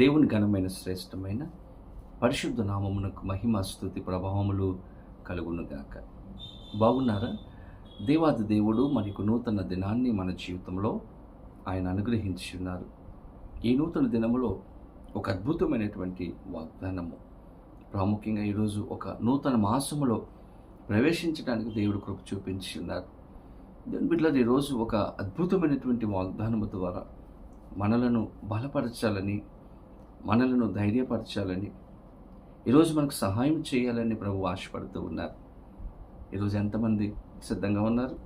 దేవుని ఘనమైన శ్రేష్టమైన పరిశుద్ధ నామమునకు మహిమ స్థుతి ప్రభావములు కలుగునుగాక బాగున్నారా? దేవాది దేవుడు మనకు నూతన దినాన్ని మన జీవితంలో ఆయన అనుగ్రహించి ఉన్నారు ఈ నూతన దినములో ఒక అద్భుతమైనటువంటి వాగ్దానము. ప్రాముఖ్యంగా ఈరోజు ఒక నూతన మాసములో ప్రవేశించడానికి దేవుడు కృప చూపించి ఉన్నారు. దేవుని బిడ్డలు ఈరోజు ఒక అద్భుతమైనటువంటి వాగ్దానము ద్వారా మనలను బలపరచాలని మనలను ధైర్యపరచాలని ఈరోజు మనకు సహాయం చేయాలని ప్రభు ఆశపడుతూ ఉన్నారు. ఈరోజు ఎంతమంది సిద్ధంగా ఉన్నారు?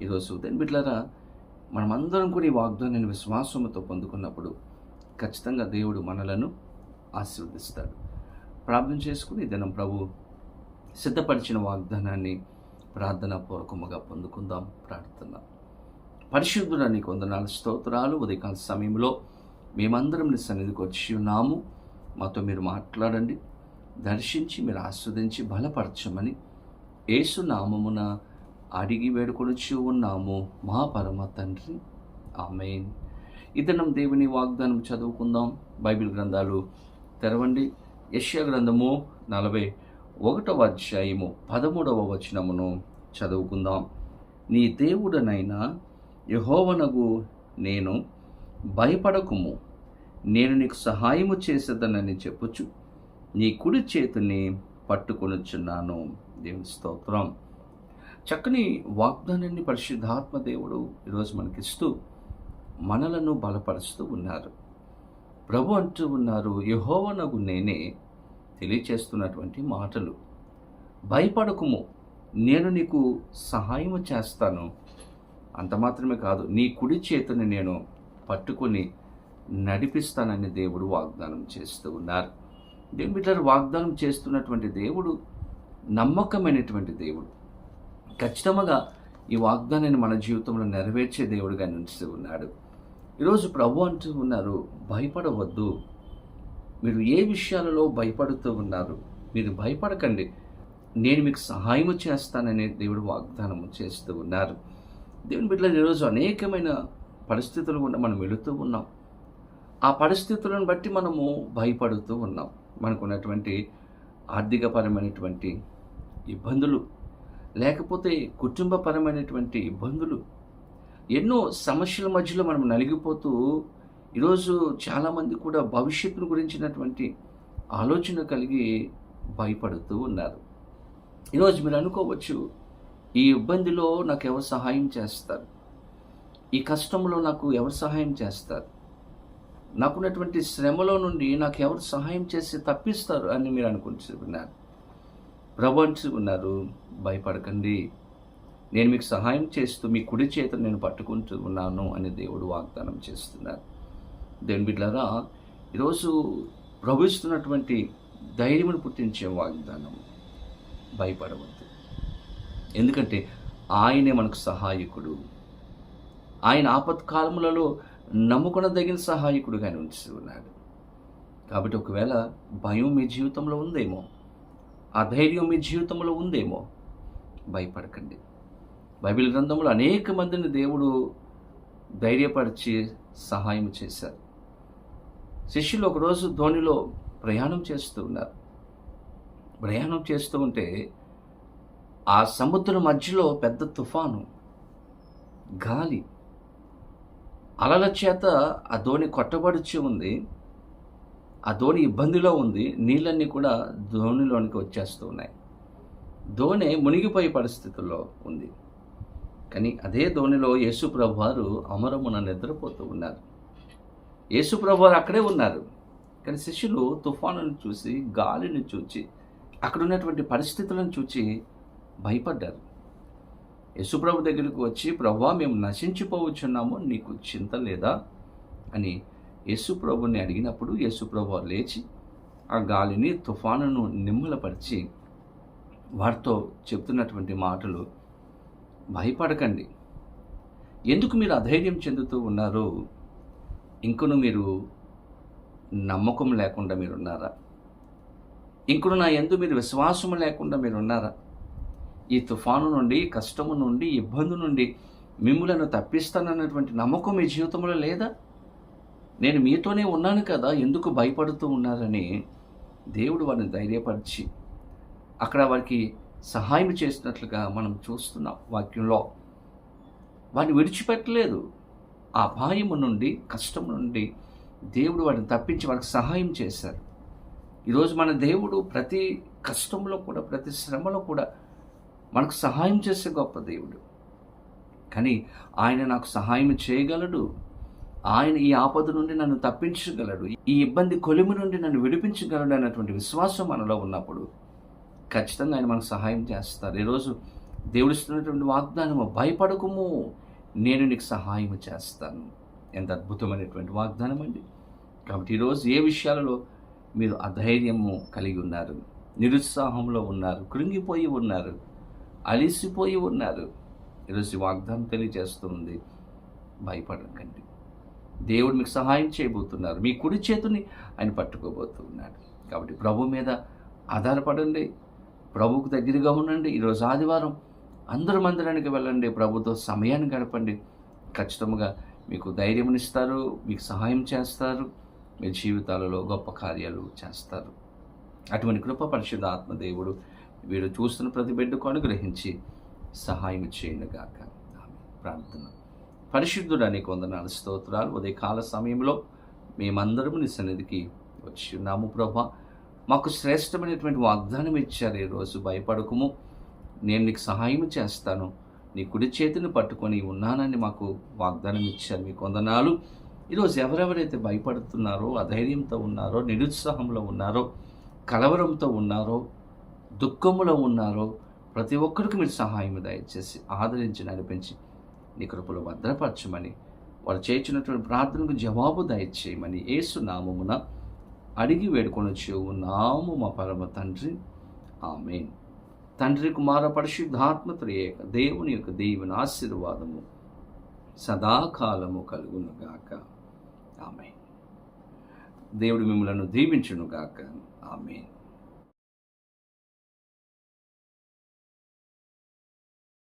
ఈరోజు దేని బిడ్డలారా మనమందరం కూడా ఈ వాగ్దానాన్ని విశ్వాసంతో పొందుకున్నప్పుడు ఖచ్చితంగా దేవుడు మనలను ఆశీర్వదిస్తాడు. ప్రార్థన చేసుకుని దినం ప్రభు సిద్ధపరిచిన వాగ్దానాన్ని ప్రార్థన పూర్వకముగా పొందుకుందాం ప్రార్థన పరిశుద్ధుడానికి వందనాలు స్తోత్రాలు. ఉదయకాల సమయంలో మేమందరం నీ సన్నిధికి వచ్చి ఉన్నాము. మాతో మీరు మాట్లాడండి. దర్శించి మీరు ఆస్వాదించి బలపరచమని యేసు నామమున అడిగి వేడుకొనిచ్చి ఉన్నాము. మా పరమ తండ్రి. ఆమెన్. ఇతనం దేవుని వాగ్దానం చదువుకుందాం. బైబిల్ గ్రంథాలు తెరవండి. యశ్య గ్రంథము నలభై ఒకటవ అధ్యాయము పదమూడవ వచనమును చదువుకుందాం. నీ దేవుడనైనా యహోవనగు నేను భయపడకుము. నేను నీకు సహాయము చేసేదనని చెప్పుచు నీ కుడి చేతిని పట్టుకొనుచున్నాను. దేవుని స్తోత్రం. చక్కని వాగ్దానాన్ని పరిశుద్ధాత్మ దేవుడు ఈరోజు మనకిస్తూ మనలను బలపరుస్తూ ఉన్నారు. ప్రభు అంటూ ఉన్నారు యహోవనగు నేనే తెలియచేస్తున్నటువంటి మాటలు. భయపడకుము నేను నీకు సహాయము చేస్తాను. అంత మాత్రమే కాదు నీ కుడి చేతిని నేను పట్టుకొని నడిపిస్తానని దేవుడు వాగ్దానం చేస్తూ ఉన్నారు. దేవుని బిడ్డలు వాగ్దానం చేస్తున్నటువంటి దేవుడు నమ్మకమైనటువంటి దేవుడు ఖచ్చితంగా ఈ వాగ్దానాన్ని మన జీవితంలో నెరవేర్చే దేవుడుగా నిలుస్తూ ఉన్నాడు. ఈరోజు ప్రభు అంటూ ఉన్నారు భయపడవద్దు. మీరు ఏ విషయాలలో భయపడుతూ ఉన్నారు మీరు భయపడకండి. నేను మీకు సహాయం చేస్తానని దేవుడు వాగ్దానం చేస్తూ ఉన్నారు. దేవుని బిడ్డలు ఈరోజు అనేకమైన పరిస్థితులు కూడా మనం వెళుతూ ఉన్నాం. ఆ పరిస్థితులను బట్టి మనము భయపడుతూ ఉన్నాం. మనకున్నటువంటి ఆర్థికపరమైనటువంటి ఇబ్బందులు లేకపోతే కుటుంబపరమైనటువంటి ఇబ్బందులు ఎన్నో సమస్యల మధ్యలో మనం నలిగిపోతూ ఈరోజు చాలామంది కూడా భవిష్యత్తును గురించినటువంటి ఆలోచన కలిగి భయపడుతూ ఉన్నారు. ఈరోజు మీరు అనుకోవచ్చు ఈ ఇబ్బందిలో నాకు ఎవరు సహాయం చేస్తారు? ఈ కష్టంలో నాకు ఎవరు సహాయం చేస్తారు? నాకున్నటువంటి శ్రమలో నుండి నాకు ఎవరు సహాయం చేసి తప్పిస్తారు అని మీరు అనుకుంటున్నారు. ప్రభు భయపడకండి. నేను మీకు సహాయం చేస్తూ మీ కుడి చేత నేను పట్టుకుంటూ ఉన్నాను అని దేవుడు వాగ్దానం చేస్తున్నారు. దేవుని బిడ్డారా ఈరోజు ప్రభుత్తున్నటువంటి ధైర్యమును పుట్టించే వాగ్దానం భయపడవద్దు. ఎందుకంటే ఆయనే మనకు సహాయకుడు. ఆయన ఆపత్కాలములలో నమ్ముకొనదగిన సహాయకుడుగా ఉంచి ఉన్నాడు కాబట్టి ఒకవేళ భయం మీ జీవితంలో ఉందేమో అధైర్యం మీ జీవితంలో ఉందేమో భయపడకండి. బైబిల్ గ్రంథంలో అనేక మందిని దేవుడు ధైర్యపరిచి సహాయం చేశారు. శిష్యులు ఒకరోజు ధోనిలో ప్రయాణం చేస్తూ ఉన్నారు. ప్రయాణం చేస్తూ ఉంటే ఆ సముద్రం మధ్యలో పెద్ద తుఫాను గాలి అలల చేత ఆ ధోని కొట్టబడిచి ఉంది. ఆ ధోని ఇబ్బందిలో ఉంది. నీళ్ళన్నీ కూడా ధోనిలోనికి వచ్చేస్తూ ఉన్నాయి ధోని మునిగిపోయే పరిస్థితుల్లో ఉంది. కానీ అదే ధోనిలో యేసుప్రభు వారు అమరమున నిద్రపోతూ ఉన్నారు. యేసుప్రభు వారు అక్కడే ఉన్నారు. కానీ శిష్యులు తుఫానును చూసి గాలిని చూచి అక్కడ ఉన్నటువంటి పరిస్థితులను చూచి భయపడ్డారు. యశుప్రభు దగ్గరికి వచ్చి ప్రభా మేము నశించిపోవచ్చున్నాము నీకు చింత లేదా? అని యశుప్రభుని అడిగినప్పుడు యశుప్రభు లేచి ఆ గాలిని తుఫానును నిమ్మలపరిచి వారితో చెప్తున్నటువంటి మాటలు భయపడకండి. ఎందుకు మీరు అధైర్యం చెందుతూ ఉన్నారు ఇంకను మీరు నమ్మకం లేకుండా మీరున్నారా? ఇంకను నా ఎందు మీరు విశ్వాసం లేకుండా మీరున్నారా? ఈ తుఫాను నుండి కష్టము నుండి ఇబ్బంది నుండి మిమ్ములను తప్పిస్తానన్నటువంటి నమ్మకం మీ జీవితంలో లేదా? నేను మీతోనే ఉన్నాను కదా ఎందుకు భయపడుతూ ఉన్నారని దేవుడు వారిని ధైర్యపరిచి అక్కడ వారికి సహాయం చేసినట్లుగా మనం చూస్తున్నాం వాక్యంలో. వారిని విడిచిపెట్టలేదు. ఆ అపాయము నుండి కష్టం నుండి దేవుడు వారిని తప్పించి వారికి సహాయం చేశారు. ఈరోజు మన దేవుడు ప్రతి కష్టంలో కూడా ప్రతి శ్రమలో కూడా మనకు సహాయం చేసే గొప్ప దేవుడు. కానీ ఆయన నాకు సహాయం చేయగలడు. ఆయన ఈ ఆపద నుండి నన్ను తప్పించగలడు. ఈ ఇబ్బంది కొలిమి నుండి నన్ను విడిపించగలడు అనేటువంటి విశ్వాసం మనలో ఉన్నప్పుడు ఖచ్చితంగా ఆయన మనకు సహాయం చేస్తారు. ఈరోజు దేవుడిస్తున్నటువంటి వాగ్దానము భయపడకుము. నేను నీకు సహాయం చేస్తాను. ఎంత అద్భుతమైనటువంటి వాగ్దానం అండి. కాబట్టి ఈరోజు ఏ విషయాలలో మీరు అధైర్యము కలిగి ఉన్నారు? నిరుత్సాహంలో ఉన్నారు? కృంగిపోయి ఉన్నారు? అలిసిపోయి ఉన్నారు. ఈరోజు వాగ్దానం తెలియజేస్తుంది. భయపడకండి. దేవుడు మీకు సహాయం చేయబోతున్నారు. మీ కుడి చేతిని ఆయన పట్టుకోబోతున్నాడు. కాబట్టి ప్రభు మీద ఆధారపడండి. ప్రభుకు దగ్గరగా ఉండండి. ఈరోజు ఆదివారం అందరూ మందిరానికి వెళ్ళండి. ప్రభుతో సమయాన్ని గడపండి. ఖచ్చితంగా మీకు ధైర్యమునిస్తారు మీకు సహాయం చేస్తారు. మీ జీవితాలలో గొప్ప కార్యాలు చేస్తారు. అటువంటి కృప పరిశుద్ధ ఆత్మదేవుడు వీడు చూస్తున్న ప్రతి బిడ్డకు అనుగ్రహించి సహాయం చేయండి ఆమె ప్రార్థన. పరిశుద్ధుడని కొందనాలు స్తోత్రాలు. ఉదయ కాల సమయంలో మేమందరము నీ సన్నిధికి వచ్చి ఉన్నాము ప్రభా. మాకు శ్రేష్టమైనటువంటి వాగ్దానం ఇచ్చారు ఈరోజు భయపడకము. నేను నీకు సహాయం చేస్తాను. నీ కుడి చేతిని పట్టుకొని ఉన్నానని మాకు వాగ్దానం ఇచ్చారు. మీ కొందనాలు ఈరోజు ఎవరెవరైతే భయపడుతున్నారో అధైర్యంతో ఉన్నారో నిరుత్సాహంలో ఉన్నారో కలవరంతో ఉన్నారో దుఃఖములో ఉన్నారో ప్రతి ఒక్కరికి మీరు సహాయం దయచేసి ఆదరించి నడిపించి నీ కృపలో భద్రపరచమని వారు చేర్చినటువంటి ప్రార్థనకు జవాబు దయచేయమని ఏసు నామమున అడిగి వేడుకొని ఉన్నాము మా పరమ తండ్రి. ఆమె తండ్రి కుమార పరిశుద్ధాత్మ త్రియేక దేవుని యొక్క దేవుని ఆశీర్వాదము సదాకాలము కలుగునుగాక ఆమె దేవుడు మిమ్మలను దీవించునుగాక ఆమె